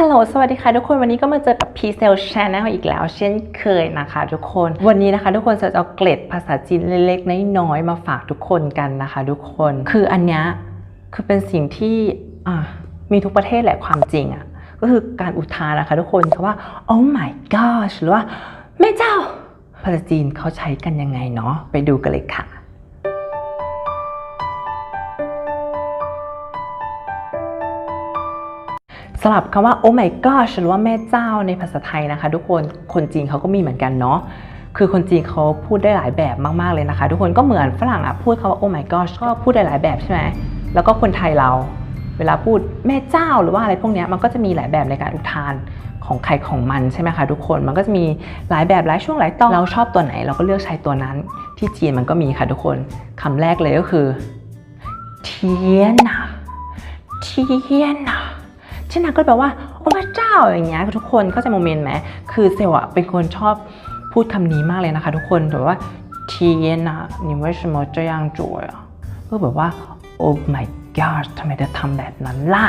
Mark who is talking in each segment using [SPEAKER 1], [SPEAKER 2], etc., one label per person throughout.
[SPEAKER 1] ฮัลโหล สวัสดีค่ะทุกคน วันนี้ก็มาเจอกับพีเซลช n แนลอีกแล้ว เช่นเคยนะคะทุกคน วันนี้นะคะทุกคนจะเอาเกล็ดภาษาจีนเล็กๆ น้อยๆ มาฝากทุกคนกันนะคะทุกคน คืออันเนี้ยคือเป็นสิ่งที่มีทุกประเทศแหละความจริงอะ่ะ ก็คือการอุทานนะคะทุกคนคำว่า oh my gosh หรือว่าแม่เจ้า ภาษาจีนเขาใช้กันยังไงเนาะ ไปดูกันเลยค่ะ สลับคำว่า oh my gosh หรือว่าแม่เจ้าในภาษาไทยนะคะ ทุกคนคนจีนเขาก็มีเหมือนกันเนาะคือคนจีนเขาพูดได้หลายแบบมาก ๆ เลยนะคะ ทุกคนก็เหมือนฝรั่งอะพูดคำว่า oh my gosh ก็พูดได้หลายแบบใช่ไหมแล้วก็คนไทยเราเวลาพูดแม่เจ้าหรือว่าอะไรพวกนี้มันก็จะมีหลายแบบในการอุทานของใครของมันใช่ไหมคะทุกคนมันก็จะมีหลายแบบหลายช่วงหลายตอนเราชอบตัวไหน เราก็เลือกใช้ตัวนั้น ที่จีนมันก็มีค่ะทุกคนคำแรกเลยก็คือเทียนนะเทียนนะ เช่นนั้นก็แปลว่าโอ้พระเจ้าอย่างเงี้ยทุกคนเข้าใจโมเมนต์ไหมคือเซลอะเป็นคนชอบพูดคำนี้มากเลยนะคะ ทุกคนแบบว่าทีเย็นอะ你为什么这样做啊ก็แบบว่า oh my god ทำไมเธอทำแบบนั้นล่ะ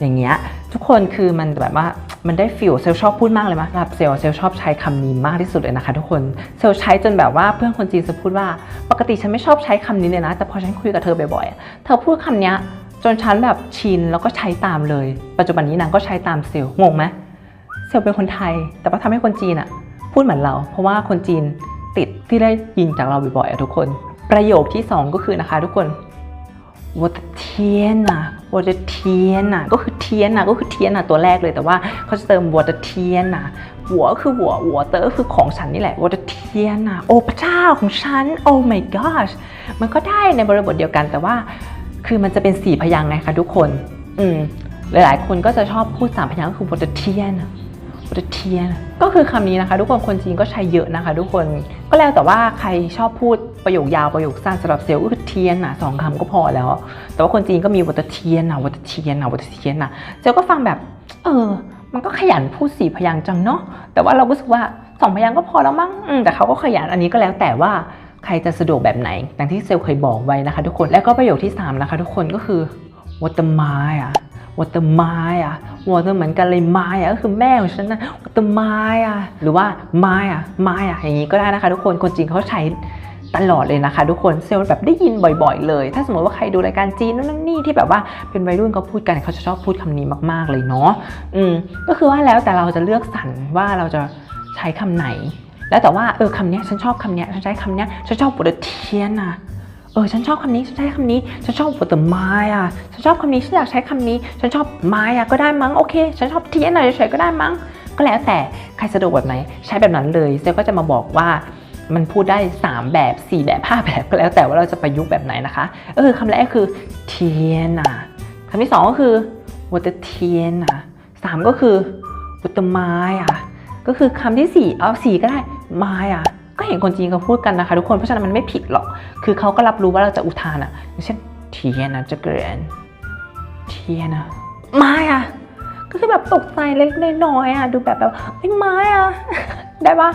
[SPEAKER 1] อย่างเงี้ยทุกคนคือมันแบบว่ามันได้ฟิลเซลชอบพูดมากเลยมั้ยสำหรับเซลเซลชอบใช้คำนี้มากที่สุดเลยนะคะ ทุกคนเซลใช้จนแบบว่าเพื่อนคนจีนจะพูดว่าปกติฉันไม่ชอบใช้คำนี้เลยนะ แต่พอฉันคุยกับเธอบ่อยๆอะเธอพูดคำเนี้ย จนฉันแบบชินแล้วก็ใช้ตามเลย ปัจจุบันนี้นางก็ใช้ตามเซลล์งงไหมเซลล์เป็นคนไทย แต่ว่าทำให้คนจีนอะพูดเหมือนเรา เพราะว่าคนจีนติดที่ได้ยินจากเราบ่อยๆอะทุกคน ประโยคที่ 2 ก็คือนะคะทุกคน我的天呐我的天呐ก็คือเทียนนะก็คือเทียนนะตัวแรกเลยแต่ว่าเขาจะเติม我的天呐หัวคือหัวหัวเตอร์คือของฉันนี่แหละ我的天呐โอ้พระเจ้าของฉัน oh my gosh มันก็ได้ในบริบทเดียวกันแต่ว่า คือมันจะเป็นสี่พยางค์ไงคะทุกคน อืม หลายๆ คนก็จะชอบพูดสามพยางค์ก็คือ water เทียน water เทียน ก็คือคำนี้นะคะ ทุกคนคนจีนก็ใช้เยอะนะคะ ทุกคน ก็แล้วแต่ว่าใครชอบพูดประโยคยาวประโยคสั้นสำหรับเซลล์ก็คือเทียนนะสองคำก็พอแล้ว แต่ว่าคนจีนก็มี water เทียนนะ water เทียนนะ water เทียนนะเซลล์ก็ฟังแบบ เออ มันก็ขยันพูดสี่พยางค์จังเนาะ แต่ว่าเราก็รู้สึกว่าสองพยางค์ก็พอแล้วมั้งอืมแต่เขาก็ขยันอันนี้ก็แล้วแต่ว่า ใครจะสะดวกแบบไหนดังที่เซลลเคยบอกไว้นะคะ ทุกคนแล้วก็ประโยคที่ 3 นะคะ ทุกคนก็คือ water Maya water Maya water เหมือนกันเลย Maya ก็คือแม่ของฉันนะ water Maya หรือว่า Maya Maya อย่างนี้ก็ได้นะคะ ทุกคนคนจีนเขาใช้ตลอดเลยนะคะ ทุกคนเซลล์แบบได้ยินบ่อยๆ เลย ถ้าสมมติว่าใครดูรายการจีนนั่นนี่ที่แบบว่าเป็นวัยรุ่นเขาพูดกันเขาจะชอบพูดคำนี้มาก ๆเลยเนาะอืมก็คือว่าแล้วแต่เราจะเลือกสรรว่าเราจะใช้คำไหน แล้วแต่ว่าเออคำเนี้ยฉันชอบคำเนี้ยฉันใช้คำเนี้ยฉันชอบ water เทียนนะเออฉันชอบคำนี้ฉันใช้คำนี้ฉันชอบผลไม้อะฉันชอบคำนี้ฉันอยากใช้คำนี้ฉันชอบไม้อะก็ได้มั้งโอเคฉันชอบเทียนหน่อยเฉยก็ได้มั้ง ก็แล้วแต่ใครสะดวกแบบไหนใช้แบบนั้นเลยเซลก็จะมาบอกว่ามันพูดได้ 3 แบบ 4 แบบ 5 แบบก็แล้วแต่ว่าเราจะประยุกต์แบบไหนนะคะเออคำแรกคือเทียนอะคำที่สองก็คือ water เทียนอะสามก็คือ water ไม้อะก็คือคำที่สี่เอาสี่ก็ได้ ไม้อะก็เห็นคนจีนเขาพูดกันนะคะ ทุกคนเพราะฉะนั้นมันไม่ผิดหรอกคือเขาก็รับรู้ว่าเราจะอุทานอะอย่างเช่นเทียนะจะเกรนเทียนอะไม้อะก็คือแบบตกใจเล็กน้อยๆอะดูแบบแบบไอ้ไม้อะได้ปะ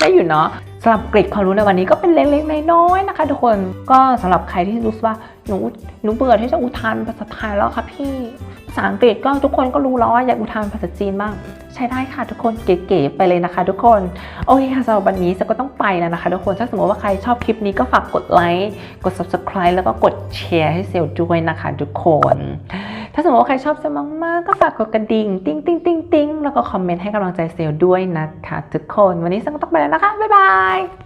[SPEAKER 1] ได้อยู่เนาะสำหรับกร็ดความรู้ในวันนี้ก็เป็นเล็กๆน้อยๆนะคะ ทุกคนก็สำหรับใครที่รู้สึกว่าหนูหนูเบื่อที่จะอุทานภาษาไทยแล้วค่ะพี่ภาษาอังกฤษก็ทุกคนก็รู้แล้วว่าอยากอุทานภาษาจีนบ้าง ใช้ได้ค่ะทุกคนเก๋ๆไปเลยนะคะ ทุกคนโอเคค่ะสำหรับวันนี้จะก็ต้องไปแล้วนะคะ ทุกคนถ้าสมมติว่าใครชอบคลิปนี้ก็ฝากกดไลค์กด subscribe แล้วก็กดแชร์ให้เซลด้วยนะคะ ทุกคน ถ้าสมมติว่าใครชอบเซลมากๆก็ฝากกดกระดิ่งติ้งติ้งติ้งติ้งแล้วก็คอมเมนต์ให้กำลังใจเซลด้วยนะคะ ทุกคน วันนี้เซลล์ก็ต้องไปแล้วนะคะบ๊ายบาย